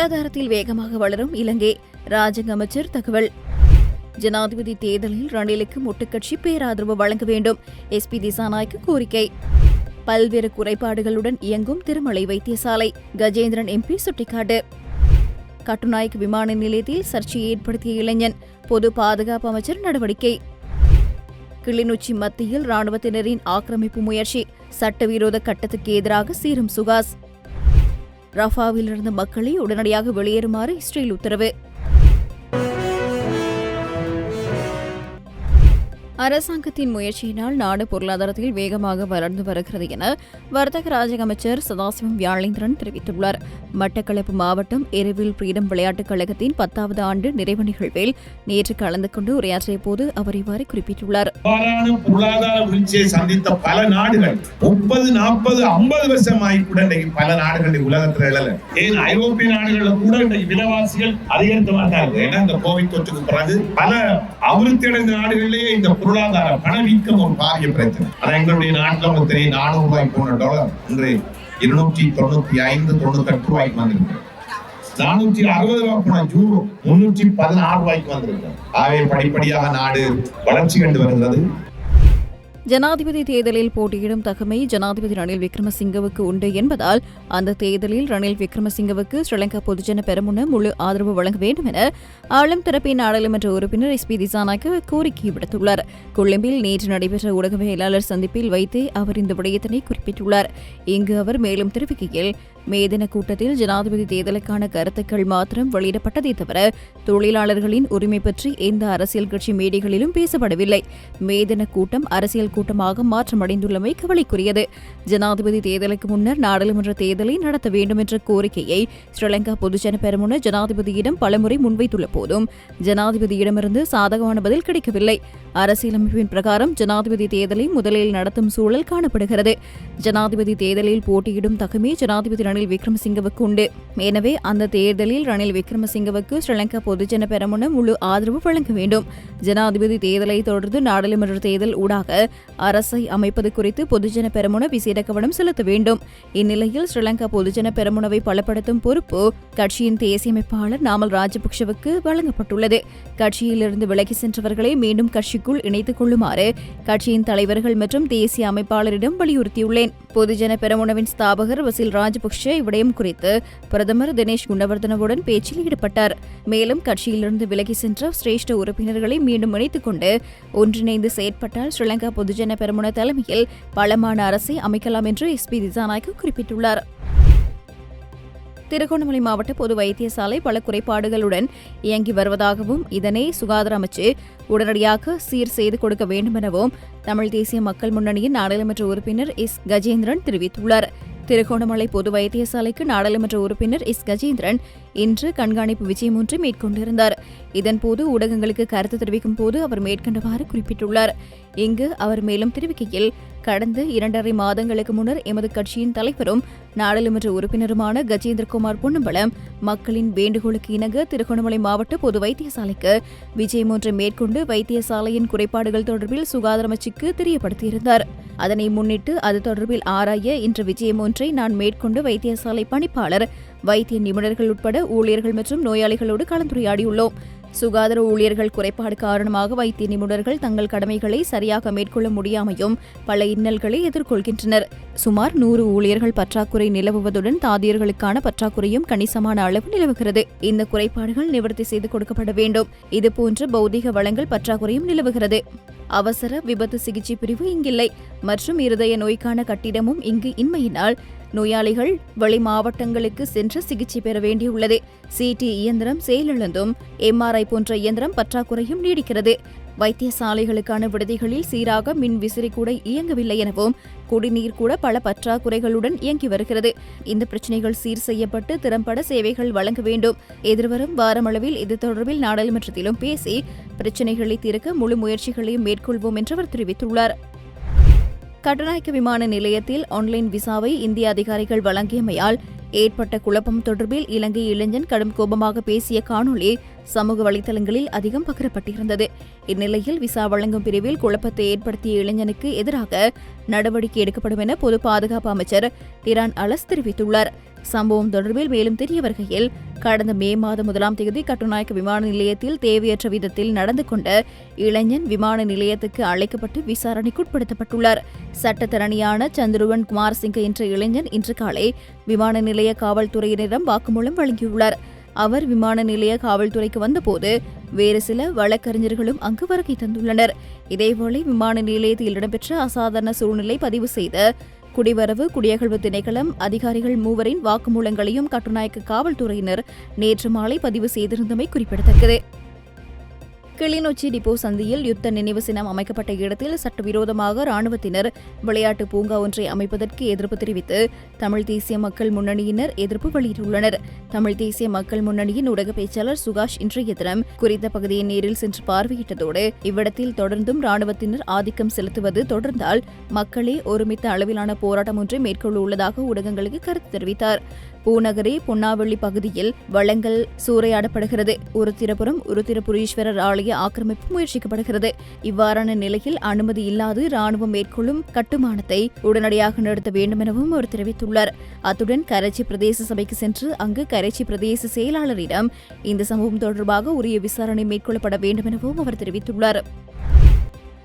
பொருளாதாரத்தில் வேகமாக வளரும் இலங்கை ராஜங்க அமைச்சர் தகவல். ஜனாதிபதி தேர்தலில் ரணிலுக்கு முட்டுக்கட்சி பேராதரவு வழங்க வேண்டும் எஸ்பி திசாநாய்க்கு கோரிக்கை. பல்வேறு குறைபாடுகளுடன் இயங்கும் திருமலை வைத்தியசாலை கஜேந்திரன் எம்பி சுட்டிக்காட்டு. கட்டுநாயக் விமான நிலையத்தில் சர்ச்சையை ஏற்படுத்திய இளைஞன் பொது பாதுகாப்பு அமைச்சர் நடவடிக்கை. கிளிநொச்சி மத்தியில் ராணுவத்தினரின் ஆக்கிரமிப்பு முயற்சி சட்டவிரோத கட்டத்துக்கு எதிராக சீரும் சுகாஸ். ரஃபாவிலிருந்து மக்களை உடனடியாக வெளியேறுமாறு இஸ்ரேல் உத்தரவு. அரசாங்கத்தின் முயற்சியினால் நாடு பொருளாதாரத்தில் வேகமாக வளர்ந்து வருகிறது என வர்த்தக ராஜக அமைச்சர் சதாசிவம் வியாழேந்திரன் தெரிவித்துள்ளார். மட்டக்களப்பு மாவட்டம் எரிவில் பிரீடம் விளையாட்டுக் கழகத்தின் பத்தாவது ஆண்டு நிறைவு நிகழ்வில் நேற்று கலந்து கொண்டு உரையாற்றிய போது அவர் இவ்வாறு குறிப்பிட்டுள்ளார். பொருளாதார வீழ்ச்சியை சந்தித்த பல நாடுகள் முப்பது நாற்பது ஐம்பது வருஷமாய் கூட இன்றைக்கு பல நாடுகள் உலகத்தில் எழல. ஏன்? ஐரோப்பிய நாடுகளில் கூட இன்றைக்கு விலைவாசிகள் அதிகரித்து வந்தார்கள் ஏன்னா இந்த கோவிட் தொற்றுக்கு பிறகு பல அபிவிருத்தி அடைந்த நாடுகளிலேயே இந்த பொருளாதார பணவீக்கம் ஒரு பாரிய பிரச்சனை. ஆனா எங்களுடைய நாட்டில் உங்களுக்கு தெரியும் நானூறு ரூபாய் போன டாலர் இன்று இருநூற்றி தொண்ணூத்தி ஐந்து தொண்ணூத்தி எட்டு ரூபாய்க்கு வந்திருக்கிறது. நானூற்றி அறுபது ரூபாய் போன ஜூரோ முன்னூற்றி பதினாறு ரூபாய்க்கு வந்திருக்கிறது. ஆகவே படிப்படியாக நாடு வளர்ச்சி கண்டு வருகிறது. ஜனாதிபதி தேர்தலில் போட்டியிடும் தகமை ஜனாதிபதி ரணில் விக்ரமசிங்கவுக்கு உண்டு என்பதால் அந்த தேர்தலில் ரணில் விக்ரமசிங்கவுக்கு ஸ்ரீலங்கா பொதுஜன பெரமுன முழு ஆதரவு வழங்க வேண்டும் என ஆளும் தரப்பின் நாடாளுமன்ற உறுப்பினர் எஸ் பி திசானாக்கு கோரிக்கை விடுத்துள்ளார். கொழும்பில் நேற்று நடைபெற்ற ஊடகவியலாளர் சந்திப்பில் வைத்தே அவர் இந்த விடயத்தினை குறிப்பிட்டுள்ளார். இங்கு அவர் மேலும் தெரிவிக்கையில் மே தின கூட்டத்தில் ஜனாதிபதி தேர்தலுக்கான கருத்துக்கள் மாத்திரம் வெளியிடப்பட்டதை தவிர தொழிலாளர்களின் உரிமை பற்றி எந்த அரசியல் கட்சி மேடைகளிலும் பேசப்படவில்லை. மே தின கூட்டம் அரசியல் கூட்டமாக மாற்றமடைந்துள்ளமை கவலைக்குரியது. ஜனாதிபதி தேர்தலுக்கு முன்னர் நாடாளுமன்ற தேர்தலை நடத்த வேண்டும் என்ற கோரிக்கையை ஸ்ரீலங்கா பொதுஜன பெருமுன ஜனாதிபதியிடம் பலமுறை முன்வைத்துள்ள போதும் ஜனாதிபதியிடமிருந்து சாதகமான பதில் கிடைக்கவில்லை. அரசியலமைப்பின் பிரகாரம் ஜனாதிபதி தேர்தலை முதலில் நடத்தும் சூழல் காணப்படுகிறது. ஜனாதிபதி தேர்தலில் போட்டியிடும் தகமே ஜனாதிபதி ரணில் விக்ரமசிங்கவுக்கு உண்டு. எனவே அந்த தேர்தலில் ரணில் விக்ரமசிங்கவுக்கு ஸ்ரீலங்கா பொதுஜன பெரமுன முழு ஆதரவு வழங்க வேண்டும். ஜனாதிபதி தேர்தலை தொடர்ந்து நாடாளுமன்ற தேர்தல் ஊடாக அரசை அமைப்பது குறித்து பொதுஜன பெரமுன விசேட கவனம் செலுத்த வேண்டும். இந்நிலையில் ஸ்ரீலங்கா பொதுஜன பெரமுனவை பலப்படுத்தும் பொறுப்பு கட்சியின் தேசிய அமைப்பாளர் நாமல் ராஜபக்சவுக்கு வழங்கப்பட்டுள்ளது. கட்சியிலிருந்து விலகி சென்றவர்களை மீண்டும் கட்சிக்குள் இணைத்துக் கொள்ளுமாறு கட்சியின் தலைவர்கள் மற்றும் தேசிய அமைப்பாளரிடம் வலியுறுத்தியுள்ளேன். பொதுஜன பெரமுனவின் ஸ்தாபகர் வசில் ராஜபக்ஷ இவ்விடயம் குறித்து பிரதமர் தினேஷ் குணவர்தனவுடன் பேச்சில் ஈடுபட்டார். மேலும் கட்சியிலிருந்து விலகி சென்ற சிரேஷ்ட உறுப்பினர்களை மீண்டும் இணைத்துக் கொண்டு ஒன்றிணைந்து செயற்பட்டால் ஸ்ரீலங்கா பொதுஜன பெரமுன தலைமையில் பலமான அரசை அமைக்கலாம் என்று எஸ் பி திசாநாயக்கு குறிப்பிட்டுள்ளார். திருகோணமலை மாவட்ட பொது வைத்தியசாலை பல குறைபாடுகளுடன் இயங்கி வருவதாகவும் இதனை சுகாதார அமைச்சு உடனடியாக சீர் செய்து கொடுக்க வேண்டும் எனவும் தமிழ் தேசிய மக்கள் முன்னணியின் நாடாளுமன்ற உறுப்பினர் எஸ். கஜேந்திரன் தெரிவித்துள்ளார். திருகோணமலை பொது வைத்தியசாலைக்கு நாடாளுமன்ற உறுப்பினர் எஸ். கஜேந்திரன் இன்று கண்காணிப்பு விஜயம் ஒன்று மேற்கொண்டிருந்தார். இதன்போது ஊடகங்களுக்கு கருத்து தெரிவிக்கும் போது அவர் மேற்கண்டவாறு குறிப்பிட்டுள்ளார். இங்கு அவர் மேலும் தெரிவிக்கையில் கடந்த இரண்டரை மாதங்களுக்கு முன்னர் எமது கட்சியின் தலைவரும் நாடாளுமன்ற உறுப்பினருமான கஜேந்திரகுமார் பொன்னம்பலம் மக்களின் வேண்டுகோளுக்கு இணங்க திருகோணமலை மாவட்ட பொது வைத்தியசாலைக்கு விஜயம் ஒன்றை மேற்கொண்டு வைத்தியசாலையின் குறைபாடுகள் தொடர்பில் சுகாதார அமைச்சுக்கு தெரியப்படுத்தியிருந்தார். அதனை முன்னிட்டு அது தொடர்பில் ஆராய இன்று விஜயம் ஒன்றை நான் மேற்கொண்டு வைத்தியசாலை பணிப்பாளர் வைத்திய நிபுணர்கள் உட்பட ஊழியர்கள் மற்றும் நோயாளிகளோடு கலந்துரையாடியுள்ளோம். சுகாதார ஊழியர்கள் குறைபாடு காரணமாக வைத்திய நிபுணர்கள் தங்கள் கடமைகளை சரியாக மேற்கொள்ள முடியாமையும் பல இன்னல்களை எதிர்கொள்கின்றனர். சுமார் நூறு ஊழியர்கள் பற்றாக்குறை நிலவுவதுடன் தாதியர்களுக்கான பற்றாக்குறையும் கணிசமான அளவு நிலவுகிறது. இந்த குறைபாடுகள் நிவர்த்தி செய்து கொடுக்கப்பட வேண்டும். இதுபோன்ற பௌதிக வளங்கள் பற்றாக்குறையும் நிலவுகிறது. அவசர விபத்து சிகிச்சை பிரிவு இங்கில்லை. மற்றும் இருதய நோய்க்கான கட்டிடமும் இங்கு இன்மையினால் நோயாளிகள் வெளி மாவட்டங்களுக்கு சென்று சிகிச்சை பெற வேண்டியுள்ளது. சிடி இயந்திரம் செயலிழந்தும் எம்ஆர்ஐ போன்ற இயந்திரம் பற்றாக்குறையும் நீடிக்கிறது. வைத்தியசாலைகளுக்கான விடுதிகளில் சீராக மின் விசிறி கூட இயங்கவில்லை எனவும் குடிநீர் கூட பல பற்றாக்குறைகளுடன் இயங்கி வருகிறது. இந்த பிரச்சினைகள் சீர் செய்யப்பட்டு திறம்பட சேவைகள் வழங்க வேண்டும். எதிர்வரும் வாரமளவில் இது தொடர்பில் நாடாளுமன்றத்திலும் பேசி பிரச்சினைகளை தீர்க்க முழு முயற்சிகளையும் மேற்கொள்வோம் என்று அவர் தெரிவித்துள்ளார். கட்டுநாயக்க விமான நிலையத்தில் ஆன்லைன் விசாவை இந்திய அதிகாரிகள் வழங்கியமையால் ஏற்பட்ட குழப்பம் தொடர்பில் இலங்கை இளைஞன் கடும் கோபமாக பேசிய காணொளி சமூக வலைதளங்களில் அதிகம் பகிரப்பட்டிருந்தது. இந்நிலையில் விசா வழங்கும் பிரிவில் குழப்பத்தை ஏற்படுத்திய இளைஞனுக்கு எதிராக நடவடிக்கை எடுக்கப்படும் என பொது பாதுகாப்பு அமைச்சர் டிரான் அலஸ் தெரிவித்துள்ளார். சம்பவம் தொடர்பில் மேலும் தெரிய வருகையில் கடந்த மே மாதம் முதலாம் தேதி கட்டுநாயக்க விமான நிலையத்தில் தேவையற்ற விதத்தில் நடந்து கொண்ட இளைஞன் விமான நிலையத்துக்கு அழைக்கப்பட்டு விசாரணைக்குட்படுத்தப்பட்டுள்ளார் சட்டத்தரணியான சந்துருவன் குமார் சிங் என்ற இளைஞன் இன்று காலை விமான நிலைய காவல்துறையினரிடம் வாக்குமூலம் வழங்கியுள்ளார். அவர் விமான நிலைய காவல்துறைக்கு வந்தபோது வேறு சில வழக்கறிஞர்களும் அங்கு வருகை தந்துள்ளனர். இதேவேளை விமான நிலையத்தில் இடம்பெற்ற அசாதாரண சூழ்நிலை பதிவு செய்த குடிவரவு குடியகழ்வு திணைக்களம் அதிகாரிகள் மூவரின் வாக்குமூலங்களையும் கட்டுநாயக்க காவல்துறையினர் நேற்று மாலை பதிவு செய்திருந்தமை குறிப்பிடத்தக்கது. கிளிநொச்சி டிப்போ சந்தியில் யுத்த நினைவு சின்னம் அமைக்கப்பட்ட இடத்தில் சட்டவிரோதமாக ராணுவத்தினர் விளையாட்டு பூங்கா ஒன்றை அமைப்பதற்கு எதிர்ப்பு தெரிவித்து தமிழ் தேசிய மக்கள் முன்னணியினர் எதிர்ப்பு வெளியிட்டுள்ளனர். தமிழ் தேசிய மக்கள் முன்னணியின் ஊடக பேச்சாளர் சுகாஷ் இன்றைய தினம் குறித்த பகுதியை நேரில் சென்று பார்வையிட்டதோடு இவ்விடத்தில் தொடர்ந்தும் ராணுவத்தினர் ஆதிக்கம் செலுத்துவது தொடர்ந்தால் மக்களே ஒருமித்த அளவிலான போராட்டம் ஒன்றை மேற்கொள்ள உள்ளதாக ஊடகங்களுக்கு கருத்து தெரிவித்தார். பூநகரி பொன்னாவள்ளி பகுதியில் வளங்கள் சூறையாடப்படுகிறது. உருத்திரபுரம் உருத்திரபுரீஸ்வரர் ஆலய ஆக்கிரமிப்பு முயற்சிக்கப்படுகிறது. இவ்வாறான நிலையில் அனுமதி இல்லாது ராணுவம் மேற்கொள்ளும் கட்டுமானத்தை உடனடியாக நிறுத்த வேண்டும் எனவும் அவர் தெரிவித்துள்ளார். அத்துடன் கரைச்சி பிரதேச சபைக்கு சென்று அங்கு கரைச்சி பிரதேச செயலாளரிடம் இந்த சம்பவம் தொடர்பாக உரிய விசாரணை மேற்கொள்ளப்பட வேண்டும் எனவும் அவர் தெரிவித்துள்ளார்.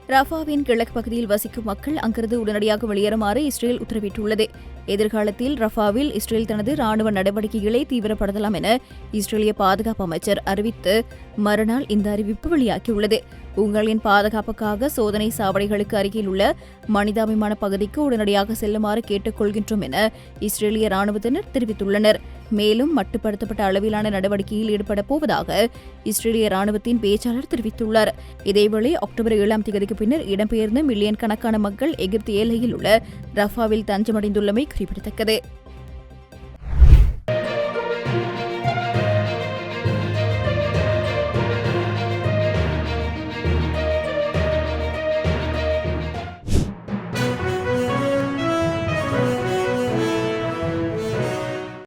ரஃபாவின் கிழக்கு பகுதியில் வசிக்கும் மக்கள் அங்கிருந்து உடனடியாக வெளியேறுமாறு இஸ்ரேல் உத்தரவிட்டுள்ளது. எதிர்காலத்தில் ரஃபாவில் இஸ்ரேல் தனது ராணுவ நடவடிக்கைகளை தீவிரப்படுத்தலாம் என இஸ்ரேலிய பாதுகாப்பு அமைச்சர் அறிவித்து மறுநாள் இந்த அறிவிப்பு வெளியாகியுள்ளது. உங்களின் பாதுகாப்புக்காக சோதனை சாவடிகளுக்கு அருகில் உள்ள மனிதாபிமான பகுதிக்கு உடனடியாக செல்லுமாறு கேட்டுக்கொள்கின்றோம் என இஸ்ரேலிய ராணுவத்தினர் தெரிவித்துள்ளனர். மேலும் மட்டுப்படுத்தப்பட்ட அளவிலான நடவடிக்கையில் ஈடுபட போவதாக இஸ்ரேலிய ராணுவத்தின் பேச்சாளர் தெரிவித்துள்ளார். இதேவேளை அக்டோபர் ஏழாம் தேதிக்கு பின்னர் இடம்பெயர்ந்த மில்லியன் கணக்கான மக்கள் எகிப்து எல்லையில் உள்ள ரஃபாவில் தஞ்சமடைந்துள்ளமை குறிப்பிடத்தக்கது.